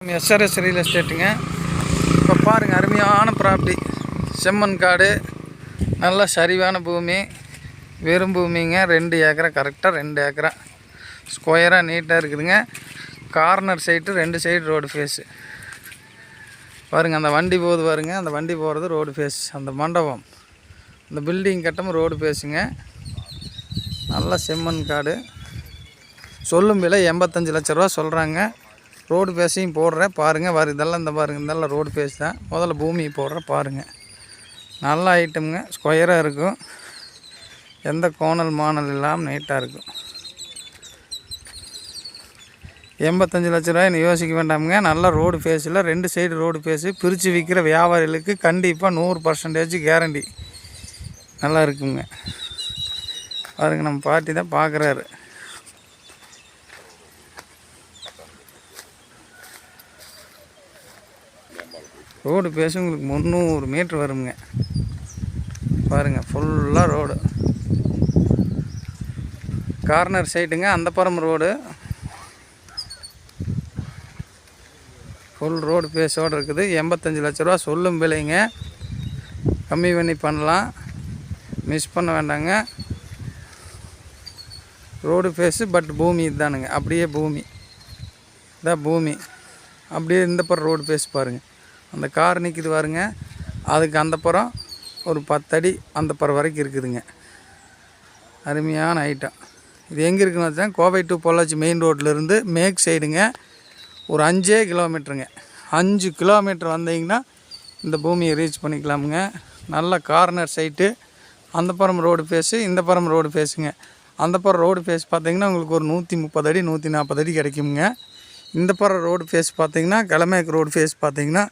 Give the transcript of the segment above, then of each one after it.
SRS real எஸ்டேட்டுங்க இப்போ பாருங்கள் அருமையான ப்ராப்பர்ட்டி செம்மண் காடு நல்ல சரிவான பூமி வெறும் பூமிங்க. ரெண்டு ஏக்கரா கரெக்டாக ரெண்டு ஏக்கரா. ஸ்கொயராக நீட்டாக இருக்குதுங்க. கார்னர் சைட்டு ரெண்டு சைடு ரோடு ஃபேஸு பாருங்கள் அந்த வண்டி போகுது பாருங்க. அந்த வண்டி போகிறது ரோடு ஃபேஸ் அந்த மண்டபம். அந்த பில்டிங் கட்டமும் ரோடு ஃபேஸுங்க நல்ல செம்மண் காடு. சொல்லும் விலை எண்பத்தஞ்சு லட்ச ரூபா சொல்கிறாங்க ரோடு பேஸையும் போடுறேன். பாருங்கள் வர இதெல்லாம் இந்த பாருங்கள் இதெல்லாம் ரோடு பேஸ் தான். முதல்ல பூமியை போடுறேன் பாருங்கள் நல்ல ஐட்டமுங்க ஸ்கொயராக இருக்கும். எந்த கோணல் மானல் இல்லாமல் நீட்டாக இருக்கும். எண்பத்தஞ்சு லட்ச ரூபாய்னு யோசிக்க வேண்டாமுங்க. நல்ல ரோடு ஃபேஸில் ரெண்டு சைடு ரோடு ஃபேஸு பிரித்து விற்கிற வியாபாரிகளுக்கு கண்டிப்பாக நூறு பர்சன்டேஜ் கேரண்டி நல்லா இருக்குங்க. பாருங்க நம்ம பாட்டி தான் பார்க்குறாரு ரோடு பேசி உங்களுக்கு முந்நூறு மீட்ரு வருங்க. பாருங்கள் ஃபுல்லாக ரோடு. கார்னர் சைட்டுங்க அந்த புறம் ரோடு. ஃபுல் ரோடு பேஸோடு இருக்குது. எண்பத்தஞ்சு லட்ச ரூபா சொல்லும் விலைங்க. கம்மி பண்ணி பண்ணலாம். மிஸ் பண்ண வேண்டாங்க. ரோடு ஃபேஸு பட் பூமி இதுதானுங்க அப்படியே பூமி. இதான் பூமி. அப்படியே இந்த புறம் ரோடு ஃபேஸ் பாருங்கள் அந்த கார் நிற்கிது பாருங்க. அதுக்கு அந்த புறம் ஒரு பத்தடி அந்த புறம் வரைக்கும் இருக்குதுங்க. அருமையான ஐட்டம் இது எங்கே இருக்குன்னு வச்சா கோவை டு பொள்ளாச்சி மெயின் ரோட்லேருந்து மேக் சைடுங்க ஒரு அஞ்சே கிலோமீட்டருங்க அஞ்சு கிலோமீட்டர் வந்தீங்கன்னா இந்த பூமியை ரீச் பண்ணிக்கலாமுங்க. நல்ல கார்னர் சைட்டு அந்த புறம் ரோடு ஃபேஸு இந்த புறம் ரோடு ஃபேஸுங்க அந்த புறம் ரோடு ஃபேஸ் பார்த்தீங்கன்னா உங்களுக்கு ஒரு நூற்றி முப்பது அடி நூற்றி நாற்பது அடி கிடைக்குங்க இந்த புறம் ரோடு ஃபேஸ் பார்த்தீங்கன்னா கிளமேக்கு ரோடு ஃபேஸ் பார்த்திங்கன்னா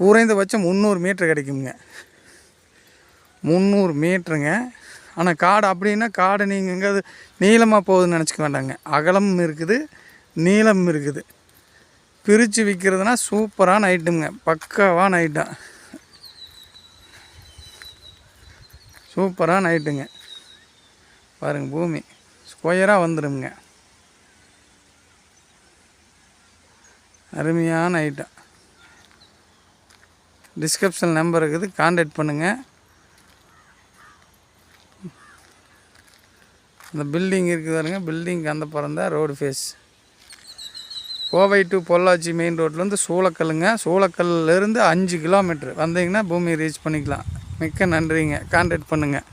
குறைந்தபட்சம் முந்நூறு மீட்ரு கிடைக்குங்க. முந்நூறு மீட்ருங்க ஆனால் காடு அப்படின்னா காடு நீங்கள் எங்கேயாவது நீளமாக போகுதுன்னு நினச்சிக்க வேண்டாங்க. அகலமும் இருக்குது நீளம் இருக்குது. பிரித்து விற்கிறதுனா சூப்பரான ஐட்டமுங்க. பக்காவான ஐட்டம். சூப்பரான ஐட்டுங்க பாருங்க பூமி. ஸ்கொயராக வந்துடுங்க அருமையான ஐட்டம். டிஸ்கிரிப்ஷன் நம்பர் இருக்குது. காண்டாக்ட் பண்ணுங்கள் அந்த பில்டிங் இருக்குது பாருங்க. பில்டிங் அந்த பிறந்தா road face Kovai to Pollachi main ரோட்லேருந்து சூளக்கல்லுங்க. சூளக்கல்லேருந்து அஞ்சு கிலோமீட்ரு வந்தீங்கன்னா பூமி ரீச் பண்ணிக்கலாம். மிக்க நன்றிங்க. காண்டாக்ட் பண்ணுங்கள்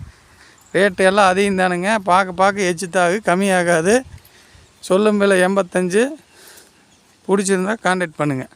ரேட்டு எல்லாம் அதிகம் தானுங்க. பார்க்க பார்க்க எச்சுத்தாகு. கம்மியாகாது. சொல்லும் விலை எண்பத்தஞ்சு. பிடிச்சிருந்தா காண்டாக்ட் பண்ணுங்கள்